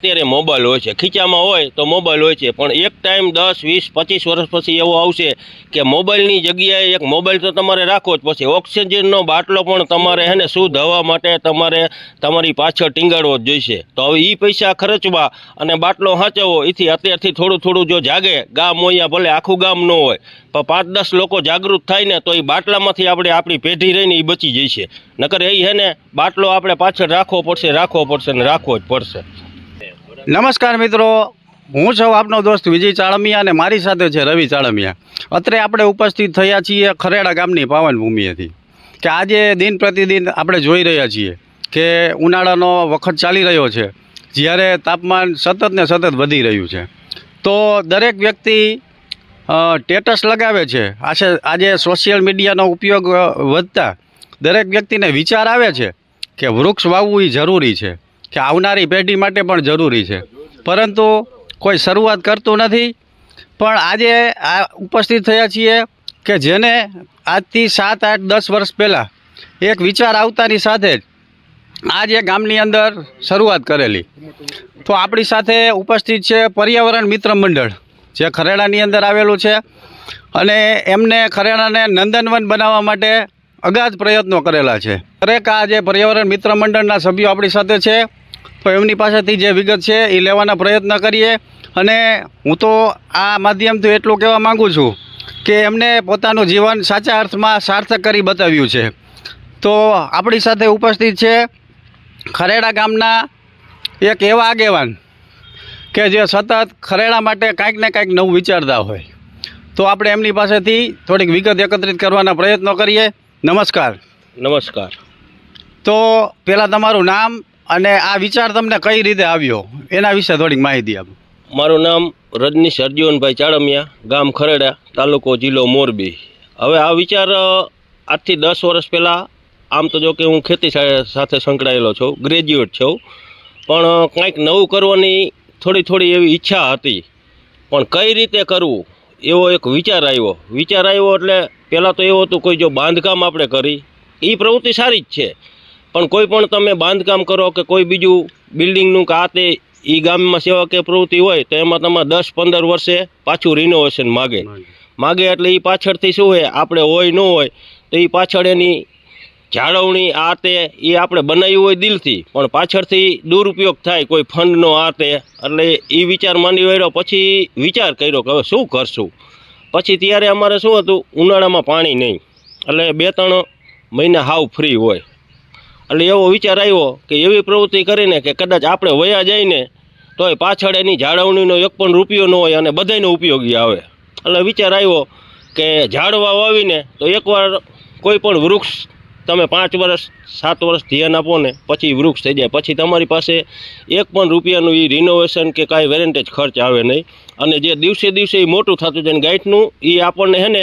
અત્યારે મોબાઈલ હોય છે. ખીચામાં હોય તો મોબાઈલ હોય છે. પણ એક ટાઈમ દસ, વીસ, પચીસ વર્ષ પછી એવો આવશે કે મોબાઈલની જગ્યાએ એક મોબાઈલ તો તમારે રાખવો જ પછી ઓક્સિજનનો બાટલો પણ તમારે હે ને શુદ્ધ હવા માટે તમારે તમારી પાછળ ટીંગાડવો જ જોઈશે. તો હવે એ પૈસા ખર્ચવા અને બાટલો સાચવવો એથી અત્યારથી થોડું થોડું જો જાગે, ગામ હોય ભલે આખું ગામ ન હોય, પણ પાંચ દસ લોકો જાગૃત થાય ને તો એ બાટલામાંથી આપણે આપણી પેઢી રહીને એ બચી જઈશે. નકર એ હે ને બાટલો આપણે પાછળ રાખવો પડશે રાખવો પડશે ને રાખવો જ પડશે. નમસ્કાર મિત્રો. હું છું આપનો દોસ્ત વિજય ચાળમિયા અને મારી સાથે છે રવિ ચાળમિયા. અત્રે આપણે ઉપસ્થિત થયા છીએ ખરેડા ગામની પાવનભૂમિએથી. કે આજે દિન પ્રતિદિન આપણે જોઈ રહ્યા છીએ કે ઉનાળાનો વખત ચાલી રહ્યો છે, જ્યારે તાપમાન સતત ને સતત વધી રહ્યું છે. તો દરેક વ્યક્તિ સ્ટેટસ ટેટસ લગાવે છે. આશે, આજે સોશિયલ મીડિયાનો ઉપયોગ વધતા દરેક વ્યક્તિને વિચાર આવે છે કે વૃક્ષ વાવવું એ જરૂરી છે. કે આવનારી પેઢી માટે પણ જરૂરી છે. પરંતુ કોઈ શરૂઆત કરતું નથી. પણ આજે આ ઉપસ્થિત થયા છીએ કે જેને આજથી સાત, આઠ, દસ વર્ષ પહેલાં એક વિચાર આવતાની સાથે જ આજે ગામની અંદર શરૂઆત કરેલી. તો આપણી સાથે ઉપસ્થિત છે પર્યાવરણ મિત્ર મંડળ, જે ખરેડાની અંદર આવેલું છે અને એમને ખરેડાને નંદનવન બનાવવા માટે અગાધ પ્રયત્નો કરેલા છે. દરેક આ જે પર્યાવરણ મિત્ર મંડળના સભ્યો આપણી સાથે છે. તો એમની પાસેથી જે વિગત છે એ લેવાના પ્રયત્ન કરીએ. અને હું તો આ માધ્યમથી એટલું કહેવા માગું છું કે એમને પોતાનું જીવન સાચા અર્થમાં સાર્થક કરી બતાવ્યું છે. તો આપણી સાથે ઉપસ્થિત છે ખરેડા ગામના એક એવા આગેવાન કે જે સતત ખરેડા માટે કાંઈક ને કાંઈક નવું વિચારતા હોય. તો આપણે એમની પાસેથી થોડીક વિગત એકત્રિત કરવાના પ્રયત્નો કરીએ. નમસ્કાર. નમસ્કાર. તો પહેલાં તમારું નામ અને આ વિચાર તમને કઈ રીતે આવ્યો? એના વિશે થોડીક માહિતી આપો. મારું નામ રજનીશ અર્જુનભાઈ ચાળમિયા, ગામ ખરેડા, તાલુકો જિલ્લો મોરબી. હવે આ વિચાર આજથી દસ વર્ષ પહેલાં આમ તો જો કે હું ખેતી સાથે સંકળાયેલો છું, ગ્રેજ્યુએટ છું. પણ કંઈક નવું કરવાની થોડી થોડી એવી ઈચ્છા હતી. પણ કઈ રીતે કરવું? એવો એક વિચાર આવ્યો. વિચાર આવ્યો એટલે પહેલાં તો એવું હતું, કોઈ જો બાંધકામ આપણે કરી એ પ્રવૃત્તિ સારી જ છે. પણ કોઈ પણ તમે બાંધકામ કરો કે કોઈ બીજું બિલ્ડિંગનું કે આ તે એ ગામમાં સેવાકીય પ્રવૃત્તિ હોય તો એમાં તમારે દસ પંદર વર્ષે પાછું રિનોવેશન માગે. માગે. એટલે એ પાછળથી શું હોય આપણે હોય ન હોય તો એ પાછળ એની જાળવણી આ તે એ આપણે બનાવ્યું હોય દિલથી. પણ પાછળથી દુરુપયોગ થાય કોઈ ફંડનો આ તે એટલે એ વિચાર માંડી વળ્યો પછી વિચાર કર્યો કે હવે શું કરશું? પછી ત્યારે અમારે શું હતું ઉનાળામાં પાણી નહીં. એટલે બે ત્રણ મહિના હાવ ફ્રી હોય. એટલે એવો વિચાર આવ્યો કે એવી પ્રવૃત્તિ કરીને કે કદાચ આપણે વયા જઈને તોય પાછળ એની જાળવણીનો એક પણ રૂપિયો ન હોય અને બધાયને ઉપયોગી આવે. એટલે વિચાર આવ્યો કે ઝાડવા વાવીને તો એકવાર કોઈ પણ વૃક્ષ તમે પાંચ વર્ષ સાત વર્ષ ધ્યાન આપો ને પછી વૃક્ષ થઈ જાય. પછી તમારી પાસે એક પણ રૂપિયાનું એ રિનોવેશન કે કાંઈ વેરેન્ટેજ ખર્ચ આવે નહીં. અને જે દિવસે દિવસે એ મોટું થતું જાય ને ગાંઠનું એ આપણને હે ને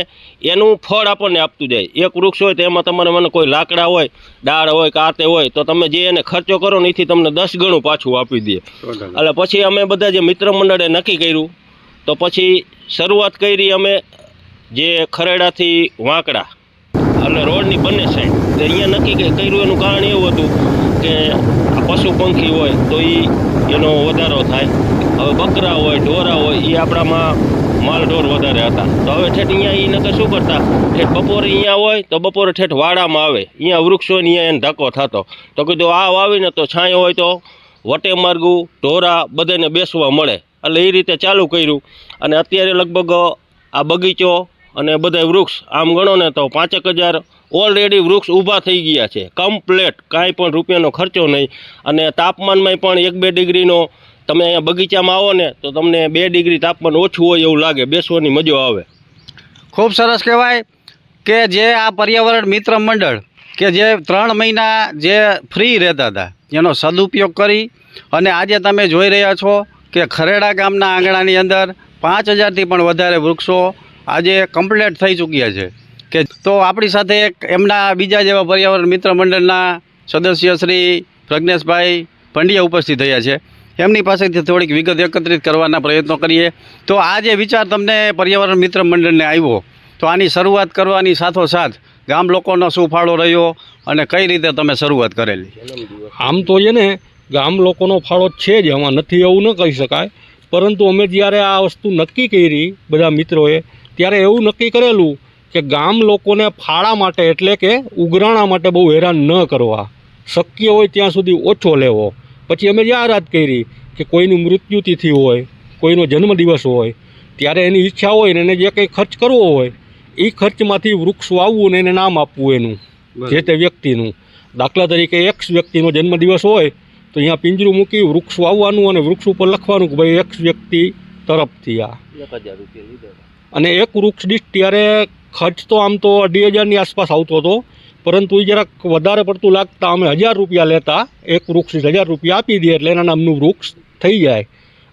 એનું ફળ આપણને આપતું જાય. એક વૃક્ષ હોય તો એમાં તમારે મને કોઈ લાકડા હોય ડાળ હોય કાતે હોય તો તમે જે એને ખર્ચો કરો ને એથી તમને દસ ગણું પાછું આપી દે. એટલે પછી અમે બધા જે મિત્ર મંડળે નક્કી કર્યું તો પછી શરૂઆત કરી અમે જે ખરેડાથી વાંકડા. એટલે રોડની બંને સાઈડ તો અહીંયા નક્કી કર્યું એનું કારણ એવું હતું કે પશુ પંખી હોય તો એ એનો વધારો થાય. હવે બકરા હોય, ઢોરા હોય એ આપણામાં માલ ઢોર વધારે હતા. તો હવે ઠેઠ અહીંયા એ નકર શું કરતા? ઠેઠ બપોરે અહીંયા હોય તો બપોરે ઠેઠ વાડામાં આવે. અહીંયા વૃક્ષો ને અહીંયા એને ધક્કો થતો. તો કીધું આ વાવીને તો છાંયો હોય તો વટે માર્ગું, ઢોરા બધાને બેસવા મળે. એટલે એ રીતે ચાલુ કર્યું. અને અત્યારે લગભગ આ બગીચો અને બધા વૃક્ષ આમ ગણો ને તો પાંચેક હજાર ઓલરેડી વૃક્ષ ઊભા થઈ ગયા છે. કમ્પ્લેટ કાંઈ પણ રૂપિયાનો ખર્ચો નહીં. અને તાપમાનમાં પણ એક બે ડિગ્રીનો તમે અહીંયા બગીચામાં આવો ને તો તમને બે ડિગ્રી તાપમાન ઓછું હોય એવું લાગે. બેસવાની મજો આવે. ખૂબ સરસ કહેવાય કે જે આ પર્યાવરણ મિત્ર મંડળ કે જે ત્રણ મહિના જે ફ્રી રહેતા હતા, એનો સદુપયોગ કરી અને આજે તમે જોઈ રહ્યા છો કે ખરેડા ગામના આંગણાની અંદર પાંચ હજારથી પણ વધારે વૃક્ષો આજે કમ્પ્લેટ થઈ ચૂક્યા છે. કે તો આપણી સાથે એમના બીજા જેવા પર્યાવરણ મિત્ર મંડળના સદસ્ય શ્રી પ્રજ્ઞેશભાઈ પંડ્યા ઉપસ્થિત થયા છે. એમની પાસેથી થોડીક વિગત એકત્રિત કરવાના પ્રયત્નો કરીએ. તો આ જે વિચાર તમને પર્યાવરણ મિત્ર મંડળને આવ્યો, તો આની શરૂઆત કરવાની સાથોસાથ ગામ લોકોનો શું ફાળો રહ્યો અને કઈ રીતે તમે શરૂઆત કરેલી? આમ તો છે ને, ગામ લોકોનો ફાળો છે જ એમાં નથી એવું ન કહી શકાય. પરંતુ અમે જ્યારે આ વસ્તુ નક્કી કરી, બધા મિત્રોએ ત્યારે એવું નક્કી કરેલું કે ગામ લોકોને ફાળા માટે એટલે કે ઉઘરાણા માટે બહુ હેરાન ન કરવા. શક્ય હોય ત્યાં સુધી ઓછો લેવો. પછી અમે જાહેરાત કરી કે કોઈનું મૃત્યુ તિથિ હોય કોઈનો જન્મદિવસ હોય ત્યારે એની ઈચ્છા હોય ને એને જે કંઈ ખર્ચ કરવો હોય એ ખર્ચમાંથી વૃક્ષ વાવવું ને એને નામ આપવું એનું જે તે વ્યક્તિનું. દાખલા તરીકે એક્સ વ્યક્તિનો જન્મદિવસ હોય તો અહીંયા પિંજરું મૂકી વૃક્ષ વાવવાનું અને વૃક્ષ ઉપર લખવાનું કે ભાઈ એક્સ વ્યક્તિ તરફથી આ એક હજાર રૂપિયા લીધા. અને એક વૃક્ષ દીઠ ત્યારે ખર્ચ તો આમ તો અઢી હજારની આસપાસ આવતો હતો. પરંતુ એ જરાક વધારે પડતું લાગતા અમે હજાર રૂપિયા લેતા. એક વૃક્ષ હજાર રૂપિયા આપી દઈએ એટલે એના નામનું વૃક્ષ થઈ જાય.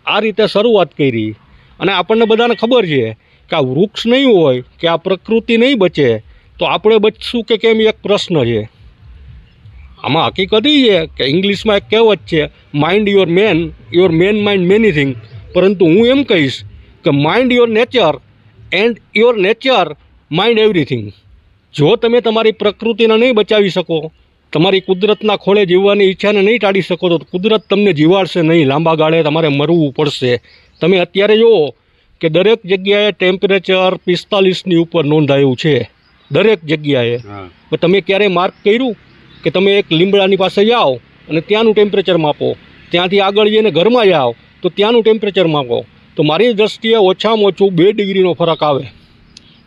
આ રીતે શરૂઆત કરી. અને આપણને બધાને ખબર છે કે આ વૃક્ષ નહીં હોય, કે આ પ્રકૃતિ નહીં બચે, તો આપણે બચશું કે કેમ એક પ્રશ્ન છે. આમાં હકીકત એ છે કે ઇંગ્લિશમાં એક કહેવત છે mind your man your man mind many thing પરંતુ હું એમ કહીશ કે mind your nature and your nature mind everything જો તમે તમારી પ્રકૃતિને નહીં બચાવી શકો તમારી કુદરતના ખોળે જીવવાની ઈચ્છાને નહીં ટાળી શકો તો કુદરત તમને જીવાડશે નહીં. લાંબા ગાળે તમારે મરવું પડશે. તમે અત્યારે જુઓ કે દરેક જગ્યાએ ટેમ્પરેચર પિસ્તાલીસની ઉપર નોંધાયું છે. દરેક જગ્યાએ. તમે ક્યારેય માર્ક કર્યું કે તમે એક લીમડાની પાસે જાઓ અને ત્યાંનું ટેમ્પરેચર માપો? ત્યાંથી આગળ જઈને ઘરમાં જાઓ તો ત્યાંનું ટેમ્પરેચર માપો. તો મારી દૃષ્ટિએ ઓછામાં ઓછું બે ડિગ્રીનો ફરક આવે.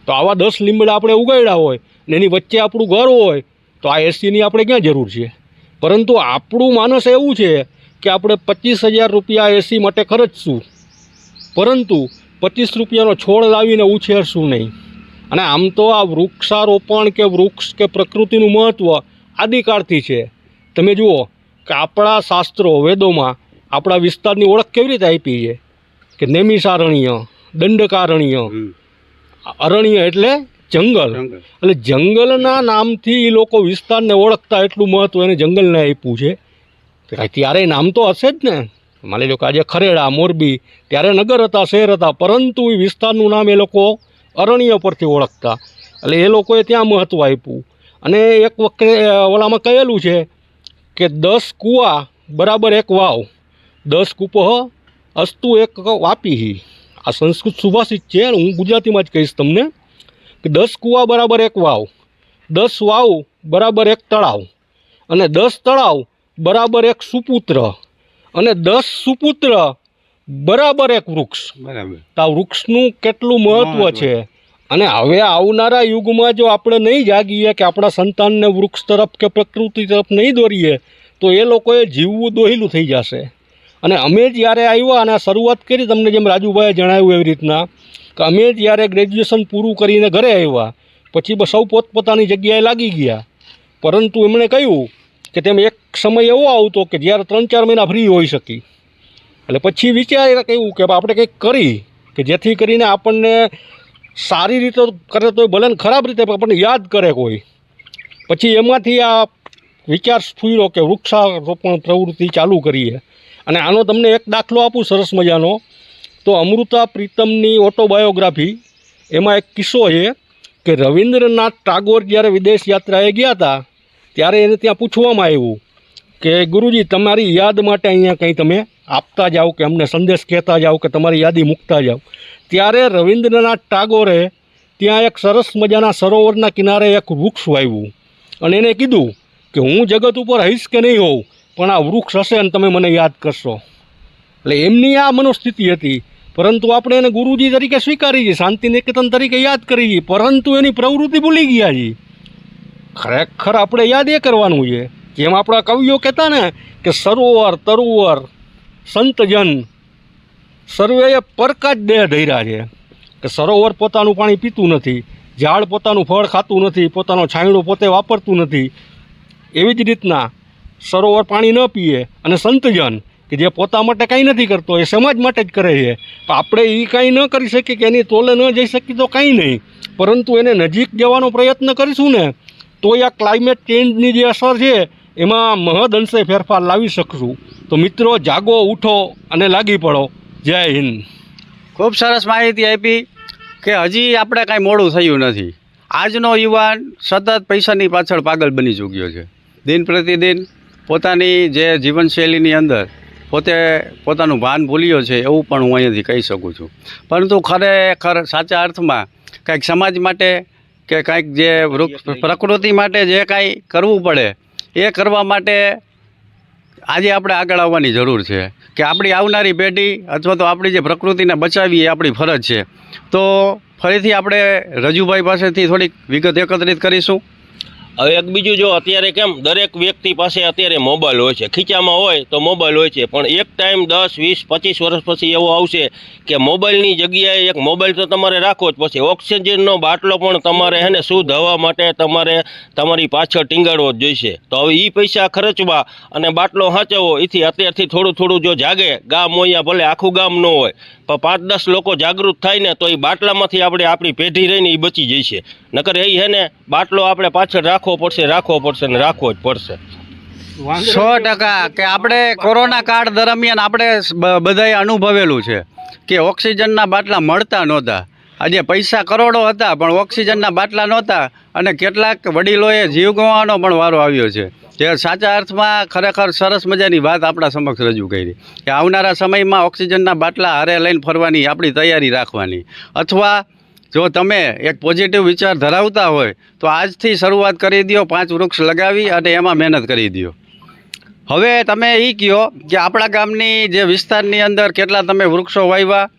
તો આવા દસ લીમડા આપણે ઉગાડ્યા હોય ને એની વચ્ચે આપણું ઘર હોય, તો આ એસીની આપણે ક્યાં જરૂર છે? પરંતુ આપણું માનસ એવું છે કે આપણે પચીસ હજાર રૂપિયા એસી માટે ખર્ચશું. પરંતુ પચીસ રૂપિયાનો છોડ લાવીને ઉછેરશું નહીં. અને આમ તો આ વૃક્ષારોપણ કે વૃક્ષ કે પ્રકૃતિનું મહત્ત્વ આદિકાળથી છે. તમે જુઓ કે આપણા શાસ્ત્રો, વેદોમાં આપણા વિસ્તારની ઓળખ કેવી રીતે આપી છે? કે નેમિષારણ્ય દંડકારણ્ય. અરણ્ય એટલે જંગલ. એટલે જંગલના નામથી એ લોકો વિસ્તારને ઓળખતા એટલું મહત્ત્વ એને જંગલને આપ્યું છે. ત્યારે નામ તો હશે જ ને. માની લો કે આજે ખરેડા મોરબી ત્યારે નગર હતા શહેર હતા પરંતુ એ વિસ્તારનું નામ એ લોકો અરણ્ય પરથી ઓળખતા. એટલે એ લોકોએ ત્યાં મહત્ત્વ આપ્યું. અને એક વખતે ઓલામાં કહેલું છે કે દસ કૂવા બરાબર એક વાવ. દસ કૂપહ અસ્તુ એક વાપી આ સંસ્કૃત સુભાષિત છે હું ગુજરાતીમાં જ કહીશ તમને કે દસ કૂવા બરાબર એક વાવ દસ વાવ બરાબર એક તળાવ અને દસ તળાવ બરાબર એક સુપુત્ર અને દસ સુપુત્ર બરાબર એક વૃક્ષ. બરાબર. તો આ વૃક્ષનું કેટલું મહત્ત્વ મહત્ત્વ. છે? અને હવે આવનારા યુગમાં જો આપણે નહીં જાગીએ કે આપણા સંતાનને વૃક્ષ તરફ કે પ્રકૃતિ તરફ નહીં દોરીએ તો એ લોકોએ જીવવું દોહિલું થઈ જશે. અને અમે જ્યારે આવ્યા અને શરૂઆત કરી, તમને જેમ રાજુભાઈએ જણાવ્યું એવી રીતના, કે અમે જ્યારે ગ્રેજ્યુએશન પૂરું કરીને ઘરે આવ્યા, પછી સૌ પોતપોતાની જગ્યાએ લાગી ગયા. પરંતુ એમણે કહ્યું કે તેમ એક સમય એવો આવતો કે જ્યારે ત્રણ ચાર મહિના ફ્રી હોઈ શકી. એટલે પછી વિચાર કહ્યું કે આપણે કંઈક કરી, કે જેથી કરીને આપણને સારી રીતે કરે તો ભલે ખરાબ રીતે, પણ આપણને યાદ કરે કોઈ. પછી એમાંથી આ વિચાર સ્ફૂર્યો કે વૃક્ષારોપણ પ્રવૃત્તિ ચાલુ કરીએ. અને આનો તમને એક દાખલો આપું સરસ મજાનો. તો અમૃતા પ્રીતમની ઓટોબાયોગ્રાફી. એમાં એક કિસ્સો છે કે રવિન્દ્રનાથ ટાગોર જ્યારે વિદેશ યાત્રાએ ગયા હતા, ત્યારે એને ત્યાં પૂછવામાં આવ્યું કે, ગુરુજી, તમારી યાદ માટે અહીંયા કંઈ તમે આપતા જાઓ કે અમને સંદેશ કહેતા જાઓ કે તમારી યાદી મૂકતા જાઓ? ત્યારે રવિન્દ્રનાથ ટાગોરે ત્યાં એક સરસ મજાના સરોવરના કિનારે એક વૃક્ષ વાવ્યું અને એને કીધું કે, હું જગત ઉપર હઈશ કે નહીં હોઉં? પણ આ વૃક્ષ હશે અને તમે મને યાદ કરશો. એટલે એમની આ મનોસ્થિતિ હતી. પરંતુ આપણે એને ગુરુજી તરીકે સ્વીકારી છીએ શાંતિ નિકેતન તરીકે યાદ કરી છીએ પરંતુ એની પ્રવૃત્તિ ભૂલી ગયા છીએ ખરેખર આપણે યાદ એ કરવાનું છે, જેમ આપણા કવિઓ કહેતા ને કે સરોવર, તરોવર, સંતજન, સર્વેએ પરકા જ દેહ ધર્યા છે. કે સરોવર પોતાનું પાણી પીતું નથી, ઝાડ પોતાનું ફળ ખાતું નથી, પોતાનો છાંયડો પોતે વાપરતું નથી. એવી જ રીતના સરોવર પાણી ન પીએ અને સંતજન, કે જે પોતા માટે કાંઈ નથી કરતો, એ સમાજ માટે જ કરે છે. તો આપણે એ કાંઈ ન કરી શકીએ કે એની તોલે ન જઈ શકીએ તો કાંઈ નહીં. પરંતુ એને નજીક જવાનો પ્રયત્ન કરીશું ને તો આ ક્લાઇમેટ ચેન્જની જે અસર છે, એમાં મહદ અંશે ફેરફાર લાવી શકશું. તો મિત્રો, જાગો, ઉઠો અને લાગી પડો. જય હિન્દ. ખૂબ સરસ માહિતી આપી કે હજી આપણે કાંઈ મોડું થયું નથી. આજનો યુવાન સતત પૈસાની પાછળ પાગલ બની ચૂક્યો છે. દિન પ્રતિદિન પોતાની જે જીવનશૈલીની અંદર પોતે પોતાનું ભાન ભૂલ્યો છે એવું પણ હું અહીંયાથી કહી શકું છું. પરંતુ ખરેખર સાચા અર્થમાં કંઈક સમાજ માટે કે કંઈક જે વૃક્ષ પ્રકૃતિ માટે જે કાંઈ કરવું પડે એ કરવા માટે આજે આપણે આગળ આવવાની જરૂર છે. કે આપણી આવનારી પેઢી અથવા તો આપણી જે પ્રકૃતિને બચાવવી એ આપણી ફરજ છે. તો ફરીથી આપણે રજુભાઈ પાસેથી થોડીક વિગત એકત્રિત કરીશું. હવે એક બીજું જો અત્યારે કેમ દરેક વ્યક્તિ પાસે અત્યારે મોબાઈલ હોય છે. ખીચામાં હોય તો મોબાઈલ હોય છે, પણ એક ટાઈમ દસ, વીસ, પચીસ વર્ષ પછી એવો આવશે કે મોબાઈલની જગ્યાએ એક મોબાઈલ તો તમારે રાખવો જ પછી ઓક્સિજનનો બાટલો પણ તમારે હે ને શુદ્ધ હવા માટે તમારે તમારી પાછળ ટીંગાડવો જ જોઈશે. તો હવે એ પૈસા ખર્ચવા અને બાટલો સાચવવો એથી અત્યારથી થોડું થોડું જો જાગે, ગામ હોય ભલે આખું ગામ ન હોય, પણ પાંચ દસ લોકો જાગૃત થાય ને તો એ બાટલામાંથી આપણે આપણી પેઢી રહીને એ બચી જઈશે. નકર એ હે ને બાટલો આપણે પાછળ રાખવો પડશે રાખવો પડશે ને રાખવો જ પડશે. સો ટકા કે આપણે કોરોના કાળ દરમિયાન આપણે બધાએ અનુભવેલું છે કે ઓક્સિજનના બાટલા મળતા નહોતા. આજે પૈસા કરોડો હતા પણ ઓક્સિજનના બાટલા નહોતા અને કેટલાક વડીલોએ જીવ ગુમાવવાનો પણ વારો આવ્યો છે. જે સાચા અર્થમાં ખરેખર સરસ મજાની વાત આપણા સમક્ષ રજૂ કરી. કે આવનારા સમયમાં ઓક્સિજનના બાટલા હારે લઈને ફરવાની આપણી તૈયારી રાખવાની. અથવા જો તમે એક પોઝિટિવ વિચાર ધરાવતા હોય, તો આજથી શરૂઆત કરી દો પાંચ વૃક્ષ લગાવી અને એમાં મહેનત કરી દો હવે તમે એ કહો કે આપણા ગામની જે વિસ્તારની અંદર કેટલા તમે વૃક્ષો વાવ્યા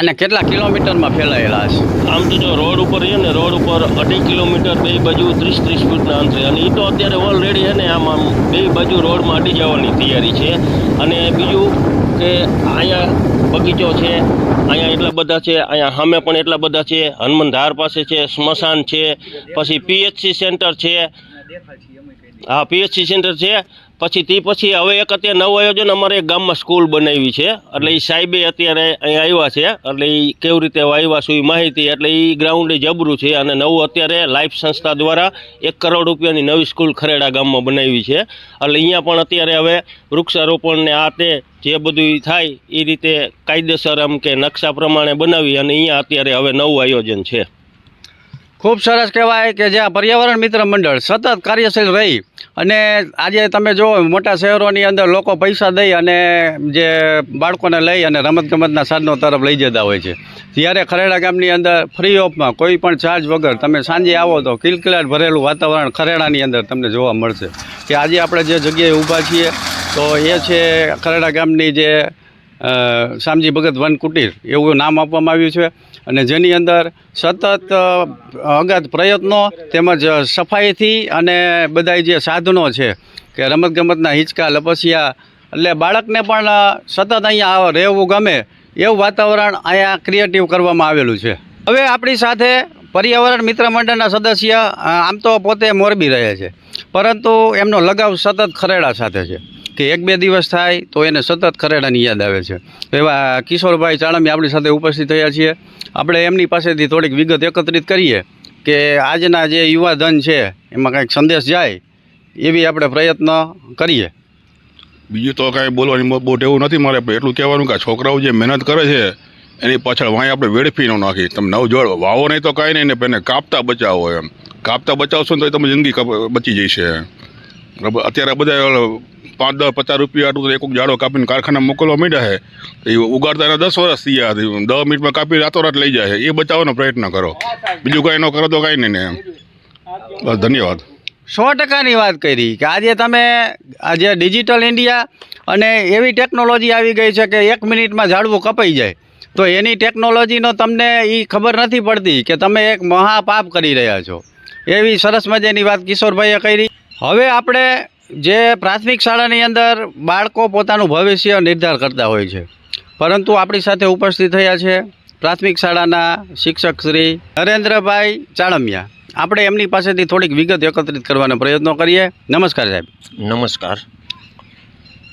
અને કેટલા કિલોમીટરમાં ફેલાયેલા હશે? આમ તો જો રોડ ઉપર છે ને, રોડ ઉપર અઢી કિલોમીટર બે બાજુ ત્રીસ ત્રીસ ફૂટના અંતરે અને એ તો અત્યારે ઓલરેડી છે ને, આમ આમ બે બાજુ રોડમાં અડી જવાની તૈયારી છે. અને બીજું કે અહીંયા બગીચો છે, અહીંયા એટલા બધા છે, અહીંયા સામે પણ એટલા બધા છે હનુમાન ધાર પાસે છે, સ્મશાન છે, પછી પીએચસી સેન્ટર છે. હા, પીએચસી સેન્ટર છે. પછી તે પછી હવે એક અત્યારે નવું આયોજન અમારે એક ગામમાં સ્કૂલ બનાવી છે. એટલે એ સાહેબે અત્યારે અહીંયા આવ્યા છે. એટલે એ કેવી રીતે આવ્યા છું એ માહિતી. એટલે એ ગ્રાઉન્ડ જબરું છે અને નવું અત્યારે લાઈફ સંસ્થા દ્વારા એક કરોડ રૂપિયાની નવી સ્કૂલ ખરેડા ગામમાં બનાવી છે. એટલે અહીંયા પણ અત્યારે હવે વૃક્ષારોપણને આ તે જે બધું થાય એ રીતે કાયદેસર આમ કે નકશા પ્રમાણે બનાવી અને અહીંયા અત્યારે હવે નવું આયોજન છે. ખૂબ સરસ કહેવાય કે જ્યાં પર્યાવરણ મિત્ર મંડળ સતત કાર્યશીલ રહી અને આજે તમે જુઓ મોટા શહેરોની અંદર લોકો પૈસા દઈ અને જે બાળકોને લઈ અને રમતગમતના સાધનો તરફ લઈ જતા હોય છે. જ્યારે ખરેડા ગામની અંદર ફ્રી ઓફમાં કોઈ પણ ચાર્જ વગર તમે સાંજે આવો તો કિલકિલાટ ભરેલું વાતાવરણ ખરેડાની અંદર તમને જોવા મળશે. કે આજે આપણે જે જગ્યાએ ઊભા છીએ તો એ છે ખરેડા ગામની જે શામજી ભગત વન કુટીર, એવું નામ આપવામાં આવ્યું છે. અને જેની અંદર સતત અગત પ્રયત્નો તેમજ સફાઈથી અને બધા જે સાધનો છે, કે રમતગમતના હિંચકા, લપસિયા, એટલે બાળકને પણ સતત અહીંયા રહેવું ગમે એવું વાતાવરણ અહીંયા ક્રિએટિવ કરવામાં આવેલું છે. હવે આપણી સાથે પર્યાવરણ મિત્ર મંડળના સદસ્ય આમ તો પોતે મોરબી રહે છે. પરંતુ એમનો લગાવ સતત ખરેડા સાથે છે. કે એક બે દિવસ થાય તો એને સતત ખરેડાની યાદ આવે છે. એવા કિશોરભાઈ ચાણમી આપણી સાથે ઉપસ્થિત થયા છીએ. આપણે એમની પાસેથી થોડીક વિગત એકત્રિત કરીએ કે આજના જે યુવા ધન છે, એમાં કંઈક સંદેશ જાય એવી આપણે પ્રયત્ન કરીએ. બીજું તો કાંઈ બોલવાની બહુ- એવું નથી મારે એટલું કહેવાનું કે છોકરાઓ જે મહેનત કરે છે, એની પાછળ વાંય આપણે વેડફી ન નાખી. તમે નવ જોડ વાવો નહીં તો કાંઈ નહીં, ને એને કાપતા બચાવો એમ. કાપતા બચાવશો ને તો તમે જિંદગી બચી જશે અત્યારે બધા પાંચ દસ પચાસ રૂપિયા આટલું એક જાડો કાપીને કારખાના મોકલવા માંડ્યા છે, એ ઉગાડતા એના દસ વર્ષ થઈ ગયા દસ મિનિટમાં કાપી રાતોરાત લઈ જાય એ બચાવવાનો પ્રયત્ન કરો. બીજું કાંઈ ન કરો તો કાંઈ નહીં ને એમ. બસ, ધન્યવાદ. સો ટકાની વાત કરી કે આજે તમે, આજે ડિજિટલ ઇન્ડિયા અને એવી ટેકનોલોજી આવી ગઈ છે કે એક મિનિટમાં ઝાડવું કપાઈ જાય. તો એની ટેકનોલોજીનો તમને એ ખબર નથી પડતી કે તમે એક મહાપાપ કરી રહ્યા છો. એવી સરસ મજાની વાત કિશોરભાઈએ કરી. હવે આપણે જે પ્રાથમિક શાળાની અંદર બાળકો પોતાનું ભવિષ્ય નિર્ધાર કરતા હોય છે. પરંતુ આપણી સાથે ઉપસ્થિત થયા છે પ્રાથમિક શાળાના શિક્ષક શ્રી નરેન્દ્રભાઈ ચાળમિયા આપણે એમની પાસેથી થોડીક વિગત એકત્રિત કરવાનો પ્રયત્નો કરીએ. નમસ્કાર સાહેબ. નમસ્કાર.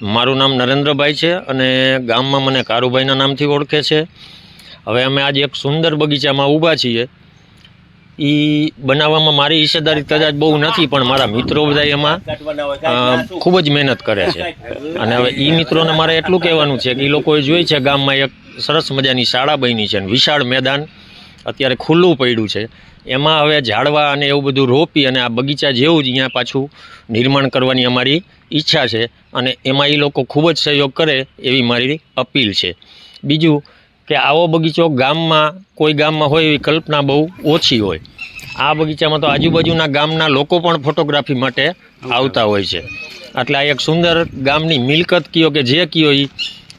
મારું નામ નરેન્દ્રભાઈ છે અને ગામમાં મને કારુભાઈના નામથી ઓળખે છે. હવે અમે આજે એક સુંદર બગીચામાં ઊભા છીએ. એ બનાવવામાં મારી હિસ્સેદારી કદાચ બહુ નથી, પણ મારા મિત્રો બધા એમાં ખૂબ જ મહેનત કરે છે. અને હવે એ મિત્રોને મારે એટલું કહેવાનું છે કે એ લોકોએ જોઈ છે ગામમાં એક સરસ મજાની શાળા બની છે, અને વિશાળ મેદાન અત્યારે ખુલ્લું પડ્યું છે. એમાં હવે ઝાડવા અને એવું બધું રોપી અને આ બગીચા જેવું જ અહીંયા પાછું નિર્માણ કરવાની અમારી ઈચ્છા છે. અને એમાં એ લોકો ખૂબ જ સહયોગ કરે એવી મારી અપીલ છે. બીજું કે આવો બગીચો ગામમાં કોઈ ગામમાં હોય એવી કલ્પના બહુ ઓછી હોય. આ બગીચામાં તો આજુબાજુના ગામના લોકો પણ ફોટોગ્રાફી માટે આવતા હોય છે. એટલે આ એક સુંદર ગામની મિલકત કયો કે જે કયો એ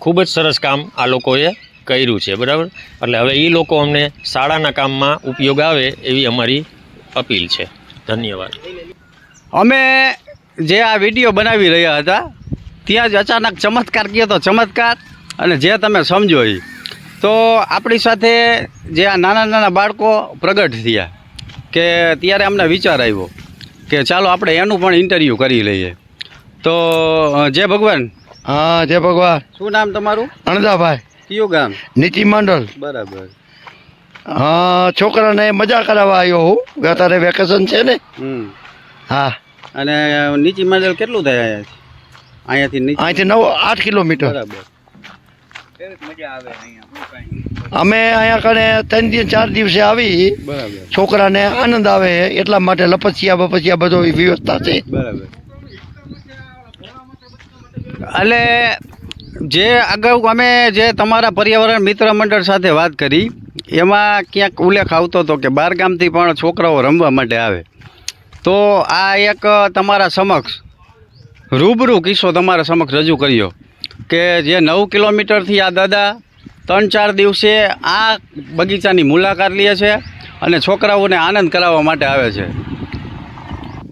ખૂબ જ સરસ કામ આ લોકોએ કર્યું છે બરાબર? એટલે હવે એ લોકો અમને શાળાના કામમાં ઉપયોગ આવે એવી અમારી અપીલ છે. ધન્યવાદ. અમે જે આ વીડિયો બનાવી રહ્યા હતા ત્યાં જ અચાનક ચમત્કાર કહે તો ચમત્કાર અને જે તમે સમજો એ તો આપણી સાથે જે આ નાના નાના બાળકો પ્રગટ થયા કે ત્યારે અમને વિચાર આવ્યો કે ચાલો આપણે એનું પણ ઇન્ટરવ્યૂ કરી લઈએ. તો જય ભગવાન. હા જય ભગવાન. શું નામ તમારું? અણદાભાઈ. કયું ગામ? નીતિ મંડળ. બરાબર. હા છોકરાને મજા કરાવવા આવ્યો હું. અત્યારે વેકેશન છે ને? હા. અને નીચી મંડળ કેટલું થાય અહીંયાથી? અહીંયાથી નવ આઠ કિલોમીટર. બરાબર. અમે અહીંયા કણે ત્રણ દિવસ ચાર દિવસે આવી. છોકરાને આનંદ આવે એટલા માટે લપસિયા બપસિયા બધો વ્યવસ્થા છે. બરાબર. એટલે જે અગાઉ અમે જે તમારા પર્યાવરણ મિત્ર મંડળ સાથે વાત કરી એમાં ક્યાંક ઉલ્લેખ આવતો હતો કે બાર ગામથી પણ છોકરાઓ રમવા માટે આવે. તો આ એક તમારા સમક્ષ રૂબરૂ કિસ્સો તમારા સમક્ષ રજૂ કર્યો. કે જે નવ કિલોમીટરથી આ દાદા ત્રણ ચાર દિવસે આ બગીચાની મુલાકાત લે છે અને છોકરાઓને આનંદ કરાવવા માટે આવે છે.